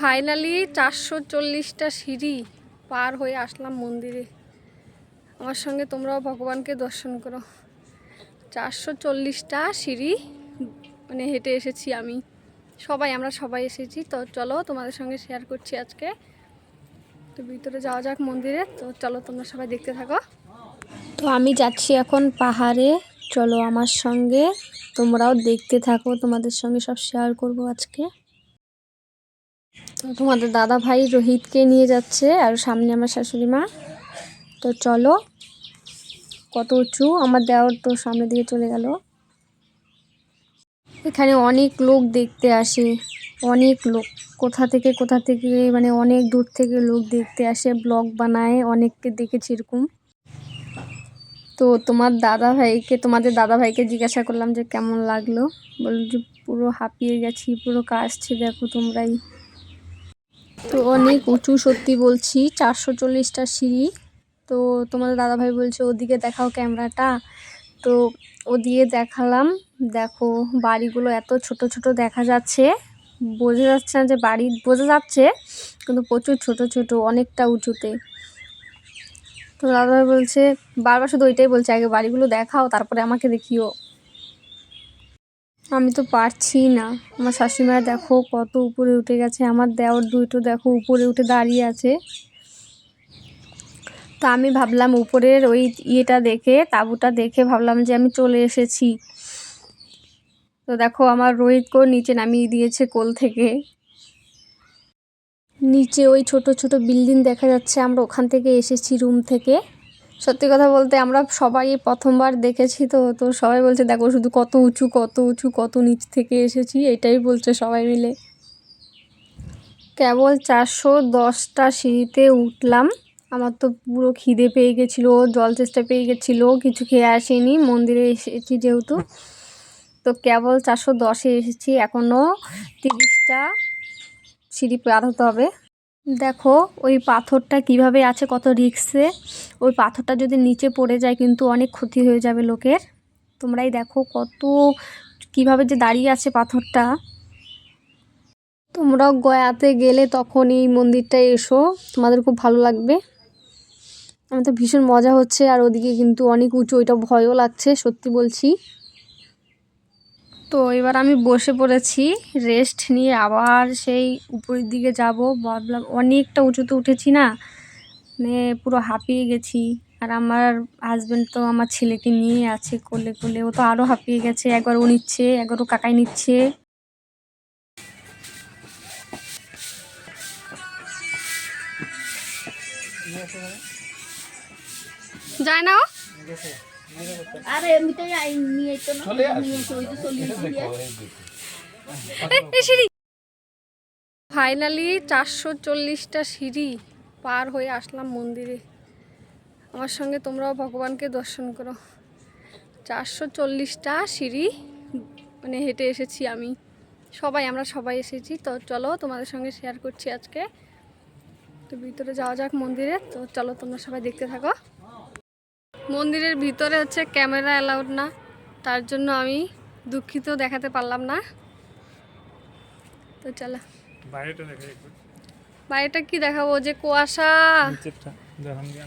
Finally চারশো চল্লিশটা সিঁড়ি পার হয়ে আসলাম মন্দিরে। আমার সঙ্গে তোমরাও ভগবানকে দর্শন করো। চারশো চল্লিশটা সিঁড়ি মানে হেঁটে এসেছি আমি। সবাই, আমরা সবাই এসেছি। তো চলো, তোমাদের সঙ্গে শেয়ার করছি আজকে। তো ভিতরে যাওয়া যাক মন্দিরে। তো চলো, তোমরা সবাই দেখতে থাকো। তো আমি যাচ্ছি এখন পাহাড়ে। চলো, আমার সঙ্গে তোমরাও দেখতে থাকো। তোমাদের সঙ্গে সব শেয়ার করব আজকে। তো তোমাদের দাদা ভাই রোহিতকে নিয়ে যাচ্ছে আর সামনে আমার শাশুড়ি মা। তো চলো, কত উঁচু, আমার দেওয়ার তো সামনে দিয়ে চলে গেল। এখানে অনেক লোক দেখতে আসে, অনেক লোক। কোথা থেকে কোথা থেকে মানে অনেক দূর থেকে লোক দেখতে আসে, ব্লগ বানায়, অনেককে দেখেছি এরকম। তো তোমার দাদা ভাইকে, তোমাদের দাদা ভাইকে জিজ্ঞাসা করলাম যে কেমন লাগল? বলল যে পুরো হাঁপিয়ে গেছি, পুরো কাশছে, দেখো তোমরাই। তো অনেক উঁচু সত্যি বলছি, চারশো চল্লিশটা সিঁড়ি। তো তোমাদের দাদাভাই বলছে, ওদিকে দেখাও ক্যামেরাটা। তো ওদিকে দেখালাম, দেখো বাড়িগুলো এত ছোট ছোট দেখা যাচ্ছে। বোঝা যাচ্ছে না যে বাড়ি, বোঝা যাচ্ছে, কিন্তু প্রচুর ছোট ছোট, অনেকটা উঁচুতে। তো দাদাভাই বলছে, বারবার শুধু ওইটাই বলছে, আগে বাড়িগুলো দেখাও, তারপরে আমাকে দেখিও। আমি তো পারছি না। আমার শাশুড়িমা দেখো কত উপরে উঠে গেছে। আমার দেওর দুইটো দেখো উপরে উঠে দাঁড়িয়ে আছে। তো আমি ভাবলাম উপরের ওই ইয়েটা দেখে, তাঁবুটা দেখে ভাবলাম যে আমি চলে এসেছি। তো দেখো আমার রোহিতকেও নিচে নামিয়ে দিয়েছে কোল থেকে। নিচে ওই ছোট ছোট বিল্ডিং দেখা যাচ্ছে। আমরা ওখান থেকে এসেছি রুম থেকে। সত্যি কথা বলতে আমরা সবাই প্রথমবার দেখেছি তো তো সবাই বলছে, দেখো শুধু কত উঁচু কত উঁচু, কত নিচ থেকে এসেছি। এটাই বলছে সবাই মিলে। কেবল চারশো দশটা সিঁড়িতে উঠলাম। আমার তো পুরো খিদে পেয়ে গেছিল, জল চেষ্টা পেয়ে গেছিল, কিছু খেয়ে আসেনি, মন্দিরে এসেছি যেহেতু। তো কেবল চারশো দশে এসেছি এখনও তিরিশটা সিঁড়ি পার হতে হবে। দেখো, ওই পাথরটা কীভাবে আছে, কত রিক্সে? ওই পাথরটা যদি নিচে পড়ে যায়, কিন্তু অনেক ক্ষতি হয়ে যাবে লোকের। তোমরাই দেখো কত, কীভাবে যে দাঁড়িয়ে আছে পাথরটা। তোমরাও গয়াতে গেলে তখন এই মন্দিরটায় এসো, তোমাদের খুব ভালো লাগবে। আমার তো ভীষণ মজা হচ্ছে, আর ওদিকে কিন্তু অনেক উঁচু, ওইটা ভয়ও লাগছে, সত্যি বলছি। তো এবার আমি বসে পড়েছি। রেস্ট নিয়ে আবার সেই উপরের দিকে যাব। ভাবলাম অনেকটা উঁচুতে উঠেছি না মানে পুরো হাঁপিয়ে গেছি। আর আমার হাজব্যান্ড তো আমার ছেলেকে নিয়ে আছে কোলে কোলে। ও তো আরও হাঁপিয়ে গেছে। একবার ও নিচ্ছে, একবার ও কাকাই নিচ্ছে। যায় না? আরে আমি তো নিয়ে তো না। ওই তো চলে এই, এই সিঁড়ি। ফাইনালি চারশো চল্লিশটা সিঁড়ি পার হয়ে আসলাম মন্দিরে। আমার সঙ্গে তোমরাও ভগবানকে দর্শন করো। চারশো চল্লিশটা সিঁড়ি মানে হেঁটে এসেছি আমি। সবাই আমরা সবাই এসেছি। তো চলো তোমাদের সঙ্গে শেয়ার করছি আজকে। তো ভিতরে যাওয়া যাক মন্দিরে। তো চলো তোমরা সবাই দেখতে থাকো। মন্দিরের ভিতরে হচ্ছে ক্যামেরা অ্যালাউড না তার জন্য আমি দুঃখিত দেখাতে পারলাম না। তো চলো। বাইরেটা কি দেখাবো? যে কুয়াশা।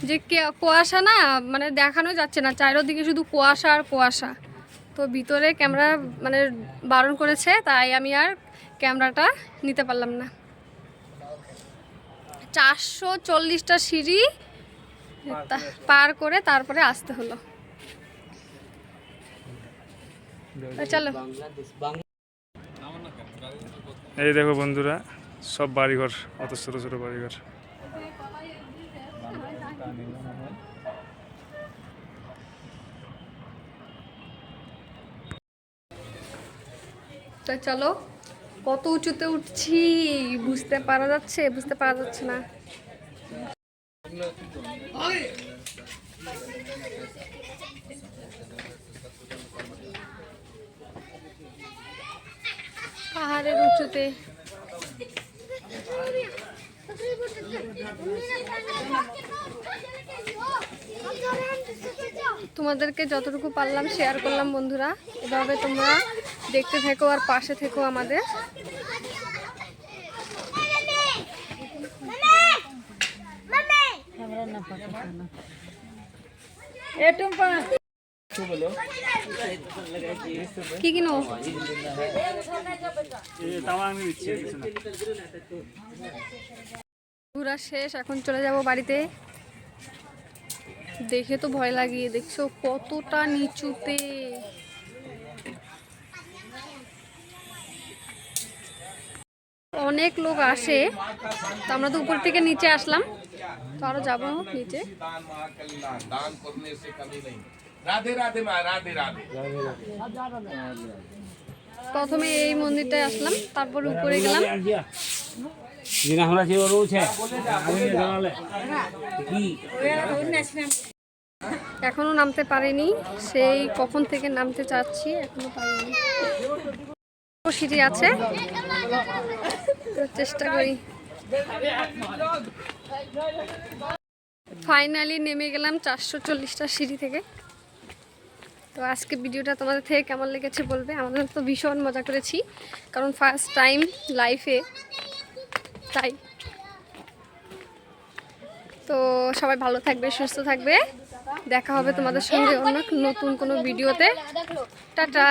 যে কে- কুয়াশা না মানে দেখানো যাচ্ছে না চারিদিকে শুধু কুয়াশা আর কুয়াশা। তো ভিতরে ক্যামেরা মানে বারণ করেছে তাই আমি আর ক্যামেরাটা নিতে পারলাম না। চারশো চল্লিশটা সিঁড়ি পার করে তারপরে আসতে হলো। চলো। এই দেখো বন্ধুরা সব বাড়িঘর অত ছোট ছোট বাড়িঘর। তো চলো কত উঁচুতে উঠছি বুঝতে পারা যাচ্ছে বুঝতে পারা যাচ্ছে না। পাহাড়ের উঁচুতে। তোমাদেরকে যতটুকু পারলাম শেয়ার করলাম বন্ধুরা। এভাবে তোমরা দেখতে থেকো আর পাশে থেকো আমাদের। কি কিনো শেষ এখন চলে যাব বাড়িতে দেখে তো ভয় লাগিয়ে দেখছ কতটা নিচুতে অনেক লোক আসে, তো আমরা তো উপর থেকে নিচে আসলাম। তো আরও যাব নিচে প্রথমে এই মন্দিরটায় আসলাম তারপর উপরে গেলাম এখনও নামতে পারিনি সেই কখন থেকে নামতে চাচ্ছি এখনও পারিনি সিঁড়ি আছে চেষ্টা করি ফাইনালি নেমে গেলাম চারশো চল্লিশটা সিঁড়ি থেকে। তো আজকে ভিডিওটা তোমাদের থেকে কেমন লেগেছে বলবে? আমাদের তো ভীষণ মজা করেছি, কারণ ফার্স্ট টাইম লাইফে তাই। তো সবাই ভালো থাকবে, সুস্থ থাকবে। দেখা হবে তোমাদের সঙ্গে অন্য নতুন কোনো ভিডিওতে। টাটা।